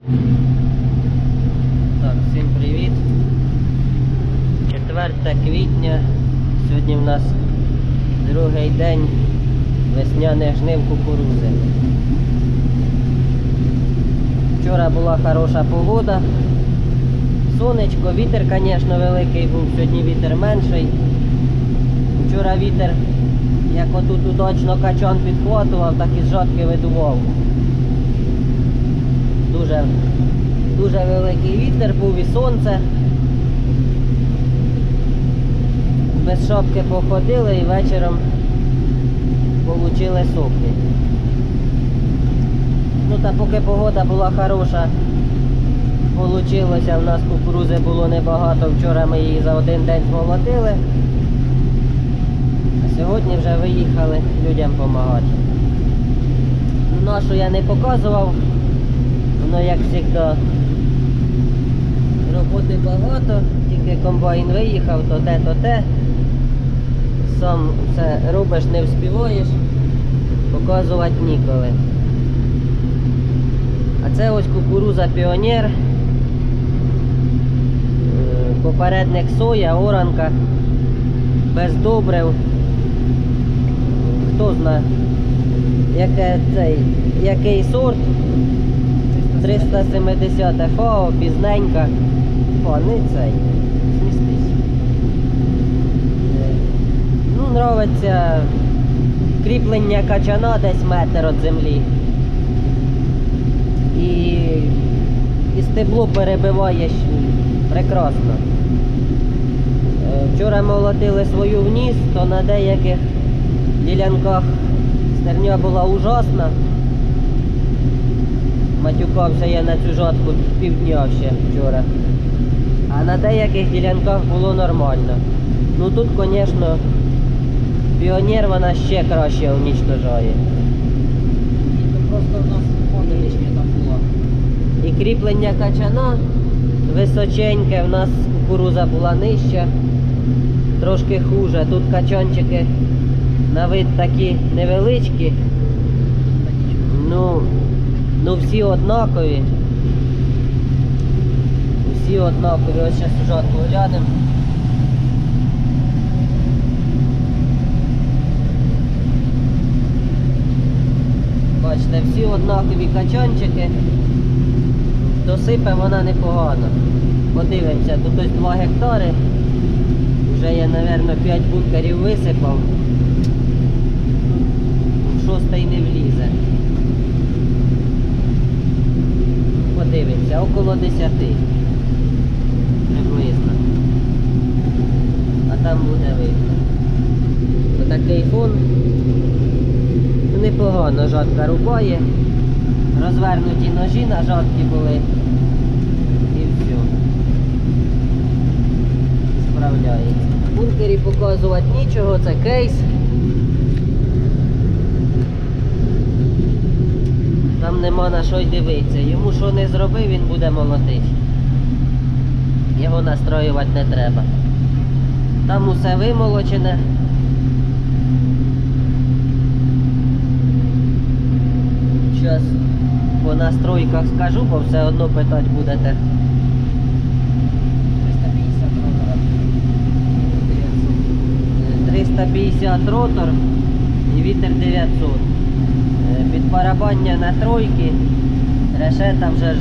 Так, всім привіт. 4 квітня. Сьогодні в нас другий день весняних жнив кукурузи. Вчора була хороша погода. Сонечко, вітер, звісно, великий був, сьогодні вітер менший. Вчора вітер, як отут удачно качан підхватував, так і з жатки видував. Дуже, дуже великий вітер був і сонце. Без шапки походили і вечором получили сухи. Ну та поки погода була хороша, получилося, в нас кукурузи було небагато, вчора ми її за один день змолотили. А сьогодні вже виїхали людям допомагати. Нашу я не показував, воно як завжди роботи багато, тільки комбайн виїхав, то те, то те. Сам все робиш, не вспіваєш, показувати ніколи. А це ось кукуруза піонер. Е, Попередник соя, оранка, без добрив. Хто знає, яке цей, який сорт. 370 ФАО, пізненька. О, не цей. Змістись. Ну, нравиться кріплення качана десь метр від землі. І, і стебло перебиває прекрасно. Е, Вчора молотили свою вниз, то на деяких ділянках стерня була ужасна. Матюкався я на цю жатку півдня ще вчора. А на деяких ділянках було нормально. Ну тут, звісно, піонер вона ще краще унічтожає. І то просто в нас вода лишня там була. І кріплення качана височеньке, в нас кукуруза була нижча, трошки хуже. Тут качанчики на вид такі невеличкі, ну, ну всі однакові. Всі однакові. Ось зараз жатку глянемо. Бачите, всі однакові качанчики. Досипе вона непогано. Подивимося, тут ось 2 гектари. Вже я, мабуть, 5 бункерів висипав. Шостий не влізе. Подивимося, около 10. Приблизно. А там буде видно. Отакий фон. Непогано жатка рубає. Розвернуті ножі на жатки були. І все. Справляється. В бункері показувати нічого, це кейс. Там нема на що й дивитися. Йому що не зробив, він буде молотить. Його настроювати не треба. Там усе вимолочене. Зараз по настройках скажу, бо все одно питати будете. 350 ротор і вітер 900. Барабання на тройки. Решета вже ж.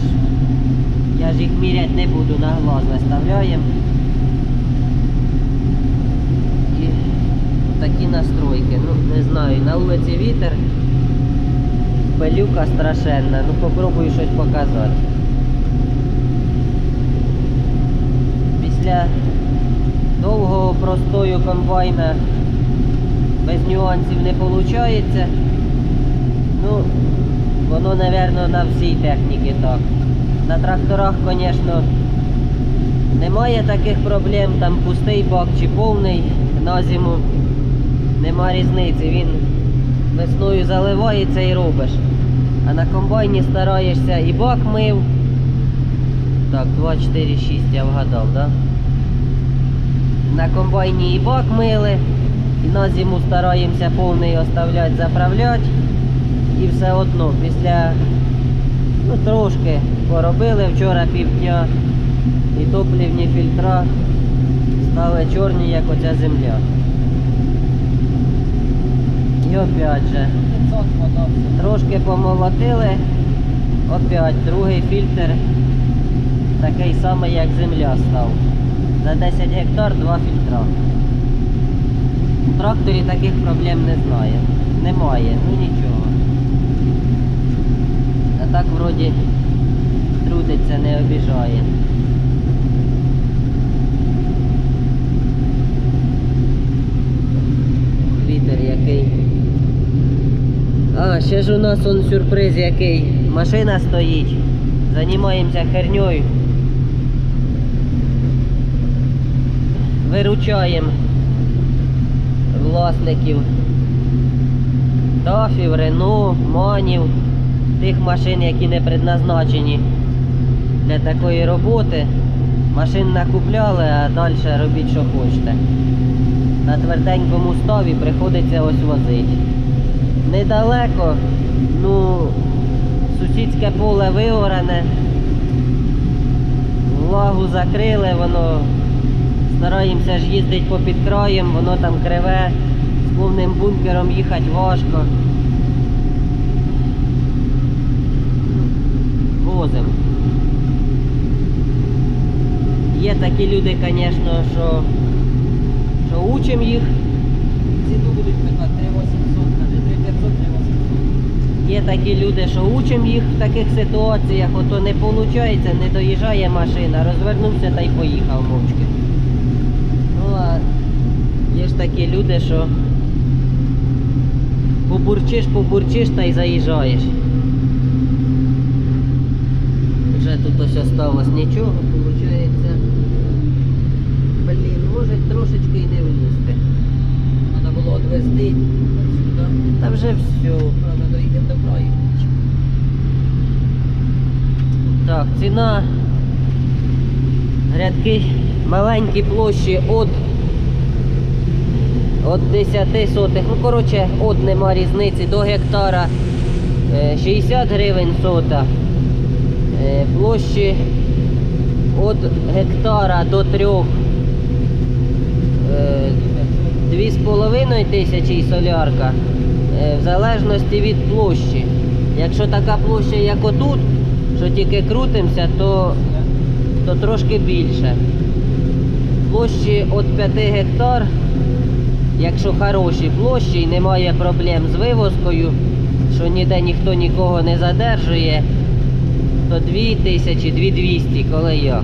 Я ж їх міряти не буду, на глаз виставляємо. І такі настройки. Ну, не знаю, на вулиці вітер. Пилюка страшенна. Ну попробую щось показати. Після довгого простою комбайна без нюансів не виходить. Ну, воно, мабуть, на всій техніці так. На тракторах, звісно, немає таких проблем, там пустий бак чи повний на зиму. Нема різниці. Він весною заливається і робиш. А на комбайні стараєшся і бак мив. Так, 2, 4, 6 я вгадав, так? Да? На комбайні і бак мили, і на зиму стараємося повний оставляти, заправляти. І все одно після Ну, трошки поробили вчора півдня. І топлівні фільтра стали чорні, як оця земля. І опять же, трошки помолотили, опять другий фільтр такий самий, як земля став. За 10 гектар два фільтра. У тракторі таких проблем не знає. Немає, ну нічого. Так вроді трудиться, не обіжає. Вітер який. А, ще ж у нас он сюрприз який. Машина стоїть. Займаємося херньою. Виручаємо власників тафів, Рено, манів, тих машин, які не предназначені для такої роботи. Машин накупляли, а далі робіть, що хочете. На тверденькому ставі приходиться ось возити. Недалеко, ну, сусідське поле виорене, влагу закрили, воно стараємося ж їздити попід краєм, воно там криве, з повним бункером їхати важко. Возим. Є такі люди, звісно, що, що учимо їх. Ціну будуть питати 3800, каже 3500, 3800. Є такі люди, що учимо їх в таких ситуаціях, ото не виходить, не доїжджає машина, розвернувся та й поїхав мовчки. Ну а є ж такі люди, що побурчиш, побурчиш та й заїжджаєш. Вже тут ось осталось нічого, виходить. Може трошечки і не влізти. Треба було відвезти сюди. Та вже все. Правда, доїдемо до краю. Так, ціна грядки маленькі площі від, від 10 сотих. Ну, коротше, от нема різниці до гектара е, 60 гривень сота. Е, Площі від гектара до 3 2,5 тисячі солярка. е, В залежності від площі. Якщо така площа, як отут, що тільки крутимося, то, то трошки більше. Площі від 5 гектар, якщо хороші площі і немає проблем з вивозкою, що ніде ніхто нікого не задержує, то 2 тисячі, 2200, коли як.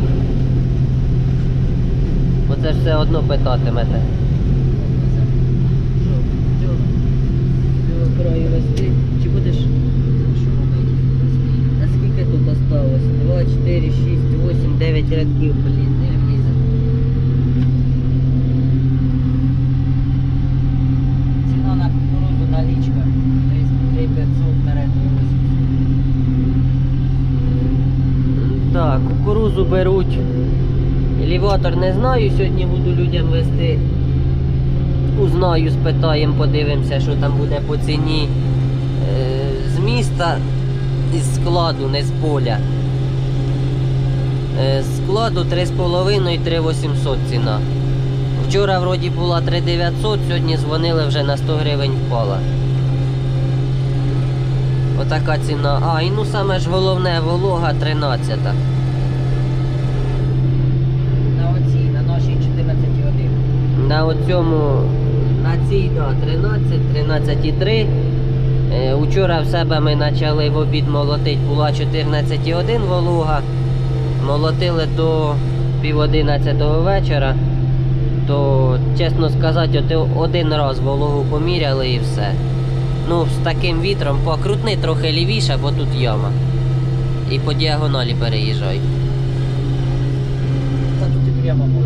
Бо це ж все одно питатимете. Цього краю вести? Чи будеш? Що робити? Скільки тут осталось? 2, 4, 6, 8, 9 рядків, блін, не влізе. Ціна на кукурудзу налічка. Десь 3500 на ретро 800. Так, кукурузу беруть. Елеватор не знаю, сьогодні буду людям вести. Узнаю, спитаємо, подивимося, що там буде по ціні е, з міста, із складу, не з поля. Е, з складу 3,5 і 3800 ціна. Вчора вроді була 3900, сьогодні дзвонили вже на 100 гривень впала. Отака ціна. А, і ну саме ж головне волога 13. На оцій, на нашій 14,1. На оцьому, на цій, да, 13, 13,3. Е, Учора в себе ми почали в обід молотити, була 14,1 волога. Молотили до пів 11 вечора. То, чесно сказати, один раз вологу поміряли і все. Ну, з таким вітром покрутни трохи лівіше, бо тут яма. І по діагоналі переїжджай. Та тут і прямо можна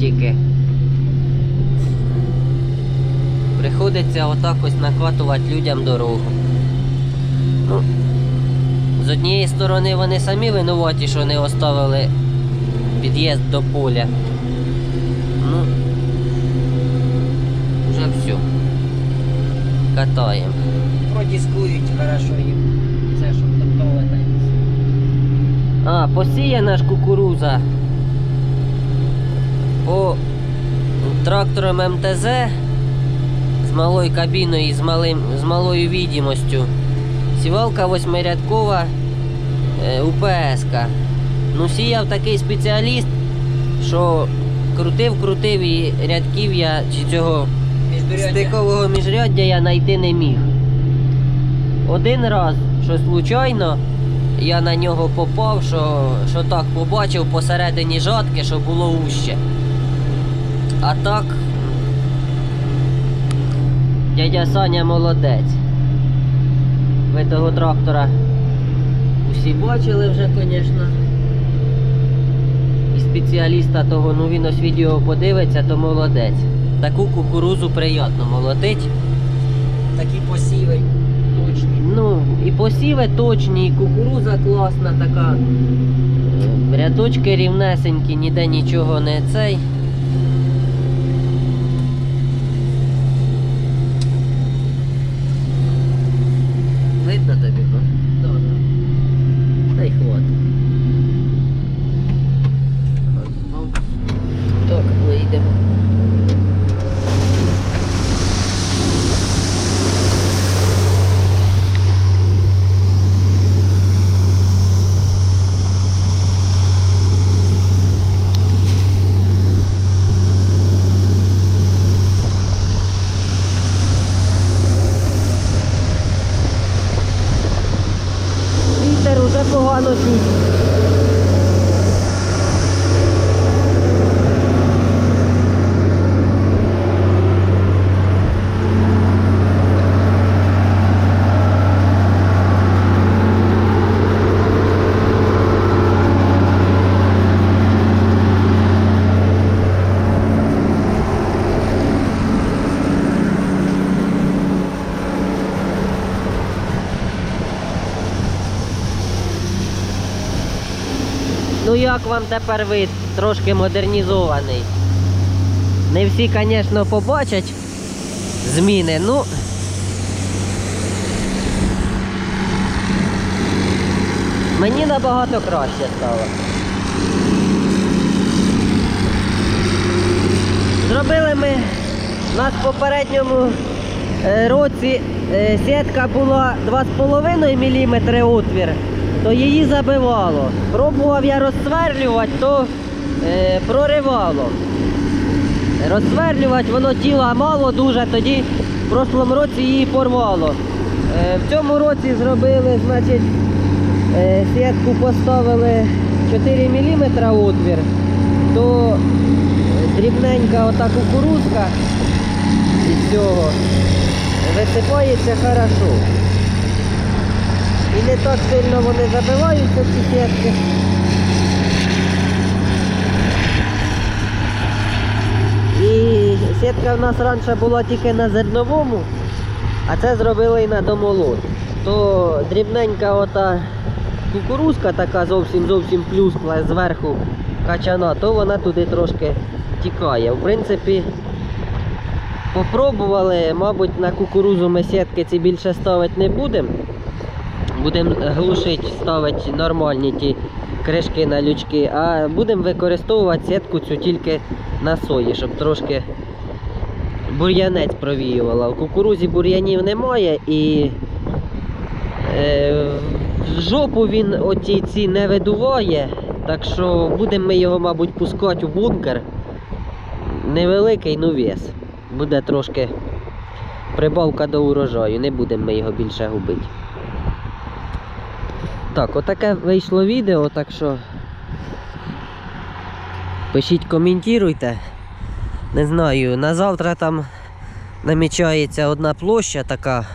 тільки. Приходиться отак ось накатувати людям дорогу. Ну, З однієї сторони вони самі винуваті, що не оставили під'їзд до поля. Ну, вже все. Катаємо. Продіскують хорошо їм. Це що топтове. А, посіяна ж кукуруза по трактором МТЗ з малою кабіною і з, малим, з малою відімостю. Сівалка восьмирядкова е, УПС-ка. Ну, сіяв такий спеціаліст, що крутив, крутив і рядків я чи цього стикового міжряддя я знайти не міг. Один раз, що случайно, я на нього попав, що, що так побачив посередині жатки, що було уще. А так, дядя Саня молодець. Ви того трактора усі бачили вже, звісно. І спеціаліста того, ну він ось відео подивиться, то молодець. Таку кукурузу приємно молотить. Такі посіви точні. Ну, і посіви точні, і кукуруза класна така. Е, Рядочки рівнесенькі, ніде нічого не цей. Видно тобі, ну? Да, да. Та й хватить. Так, вийдемо. Вітер уже погано чуть. Ну як вам тепер вид трошки модернізований? Не всі, звісно, побачать зміни, ну. Мені набагато краще стало. Зробили ми нас в попередньому е, році е, сітка була 2,5 мм отвір, то її забивало. Пробував я розсверлювати, то е, проривало. Розсверлювати воно тіла мало дуже, тоді в прошлому році її порвало. Е, в цьому році зробили, значить, е, сітку поставили 4 мм отвір, то дрібненька ота кукурузка із цього висипається хорошо. І не так сильно вони забиваються ці сітки. І сітка в нас раніше була тільки на зерновому, а це зробили і на домолот. То дрібненька ота кукурузка така зовсім зовсім плюскла зверху качана, то вона туди трошки тікає. В принципі, попробували, мабуть, на кукурузу ми сітки ці більше ставити не будемо. Будемо глушити, ставити нормальні ті кришки на лючки, а будемо використовувати сітку цю тільки на сої, щоб трошки бур'янець провіювала. В кукурузі бур'янів немає і е, в жопу він оті ці не видуває, так що будемо ми його, мабуть, пускати у бункер. Невеликий, ну вес. Буде трошки прибавка до урожаю, не будемо ми його більше губити. Так, отаке вийшло відео, так що пишіть, коментуйте. Не знаю, на завтра там намічається одна площа така,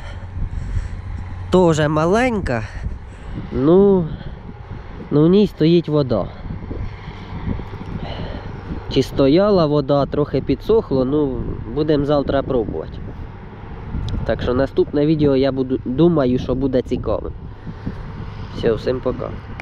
теж маленька, ну, ну в ній стоїть вода. Чи стояла вода, трохи підсохло, ну, будемо завтра пробувати. Так що наступне відео я буду, думаю, що буде цікавим. Все, всім пока.